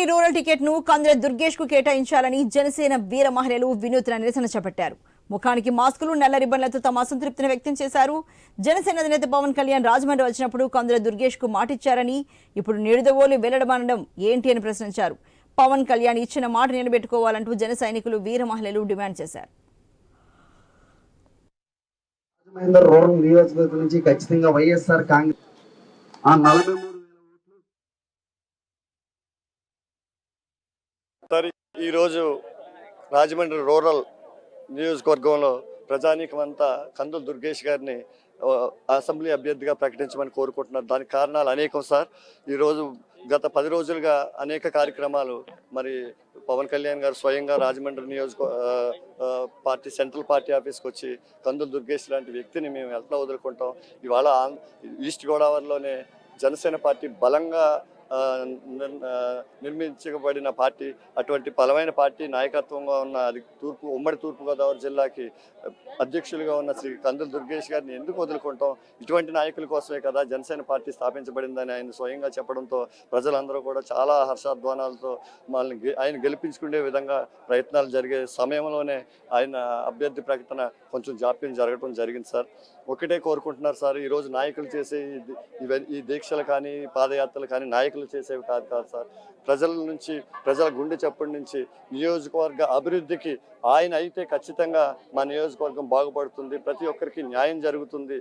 Mangalagiri rural టికెట్ను దుర్గేష్కు కేటాయించాలని జనసేన వీర మహిళలు వినూత్న నిరసన చేపట్టారు. ముఖానికి మాస్కులు నల్ల రిబ్బన్లతో తమ అసంతృప్తిని వ్యక్తం చేశారు. జనసేన అధినేత పవన్ కళ్యాణ్ రాజమండ్రి వచ్చినప్పుడు కందుల దుర్గేష్కు మాటిచ్చారని ఇప్పుడు నిడుదవోలు వెళ్ళడమనడం ఏంటి అని ప్రశ్నించారు. పవన్ కళ్యాణ్ ఇచ్చిన మాట నిలబెట్టుకోవాలంటూ జన సైనికులు వీర మహిళలు డిమాండ్ చేశారు. రాజమహేందర్ రూరల్ నియోజకవర్గం నుంచి ఖచ్చితంగా వైఎస్ఆర్ కాంగ్రెస్ ఆ నలభై మూడు సార్ ఈరోజు రాజమండ్రి రూరల్ నియోజకవర్గంలో ప్రజానీకమంతా కందుల దుర్గేష్ గారిని అసెంబ్లీ అభ్యర్థిగా ప్రకటించమని కోరుకుంటున్నారు. దానికి కారణాలు అనేకం సార్. ఈరోజు గత పది రోజులుగా అనేక కార్యక్రమాలు మరి పవన్ కళ్యాణ్ గారు స్వయంగా రాజమండ్రి నియోజక పార్టీ సెంట్రల్ పార్టీ ఆఫీస్కి వచ్చి కందుల దుర్గేష్ లాంటి వ్యక్తిని మేము ఎట్లా వదులుకుంటాం. ఇవాళ ఈస్ట్ గోదావరిలోనే జనసేన పార్టీ బలంగా నిర్మించబడిన పార్టీ అటువంటి బలమైన పార్టీ నాయకత్వంగా ఉన్న అది తూర్పు ఉమ్మడి తూర్పుగోదావరి జిల్లాకి అధ్యక్షులుగా ఉన్న శ్రీ కందుల దుర్గేష్ గారిని ఎందుకు వదులుకుంటాం? ఇటువంటి నాయకుల కోసమే కదా జనసేన పార్టీ స్థాపించబడిందని ఆయన స్వయంగా చెప్పడంతో ప్రజలందరూ కూడా చాలా హర్షాధ్వానాలతో మనల్ని గె- ఆయన గెలిపించుకునే విధంగా ప్రయత్నాలు జరిగే సమయంలోనే ఆయన అభ్యర్థి ప్రకటన కొంచెం జాప్యం జరగడం జరిగింది సార్. ఒకటే కోరుకుంటున్నారు సార్ ఈరోజు నాయకులు చేసే ఈ ఈ దీక్షలు కానీ పాదయాత్రలు కానీ నాయకులు చేసేవి కాదు కాదు సార్. ప్రజల నుంచి ప్రజల గుండె చప్పటి నుంచి నియోజకవర్గ అభివృద్ధికి ఆయన అయితే ఖచ్చితంగా మా నియోజకవర్గం బాగుపడుతుంది. ప్రతి ఒక్కరికి న్యాయం జరుగుతుంది.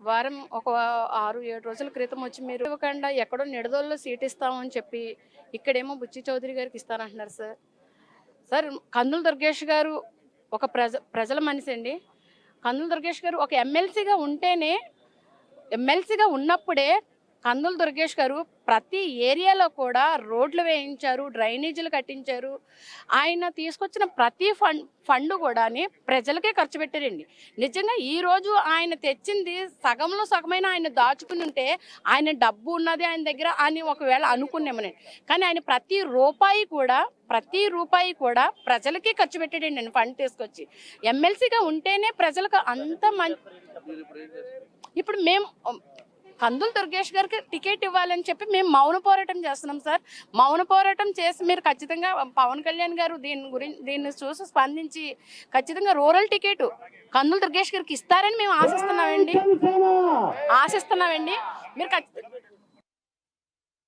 వారం ఒక ఆరు ఏడు రోజుల క్రితం వచ్చి మీరు ఇవ్వకుండా ఎక్కడో నిడదోల్లో సీట్ ఇస్తామని చెప్పి ఇక్కడేమో బుచ్చి చౌదరి గారికి ఇస్తానంటున్నారు సార్. సార్ కందుల దుర్గేష్ గారు ఒక ప్రజ ప్రజల మనిషి అండి. కందుల దుర్గేష్ గారు ఒక ఎమ్మెల్సీగా ఉంటేనే ఎమ్మెల్సీగా ఉన్నప్పుడే కందుల దుర్గేష్ గారు ప్రతి ఏరియాలో కూడా రోడ్లు వేయించారు డ్రైనేజీలు కట్టించారు. ఆయన తీసుకొచ్చిన ప్రతి ఫండ్ ఫండ్ కూడాని ప్రజలకే ఖర్చు పెట్టారండి. నిజంగా ఈరోజు ఆయన తెచ్చింది సగంలో సగమైన ఆయన దాచుకుని ఉంటే ఆయన డబ్బు ఉన్నది ఆయన దగ్గర అని ఒకవేళ అనుకున్నామని కానీ ఆయన ప్రతి రూపాయి కూడా ప్రతి రూపాయి కూడా ప్రజలకే ఖర్చు పెట్టాడండి నేను ఫండ్ తీసుకొచ్చి. ఎమ్మెల్సీగా ఉంటేనే ప్రజలకు అంత మంచి ఇప్పుడు మేము కందులు దుర్గేష్ గారికి టికెట్ ఇవ్వాలని చెప్పి మేము మౌన పోరాటం చేస్తున్నాం సార్. మౌన పోరాటం చేసి మీరు ఖచ్చితంగా పవన్ కళ్యాణ్ గారు దీని గురించి దీన్ని చూసి స్పందించి ఖచ్చితంగా రూరల్ టికెట్ కందుల దుర్గేష్ గారికి ఇస్తారని మేము ఆశిస్తున్నామండి. ఆశిస్తున్నామండి. మీరు ఖచ్చితంగా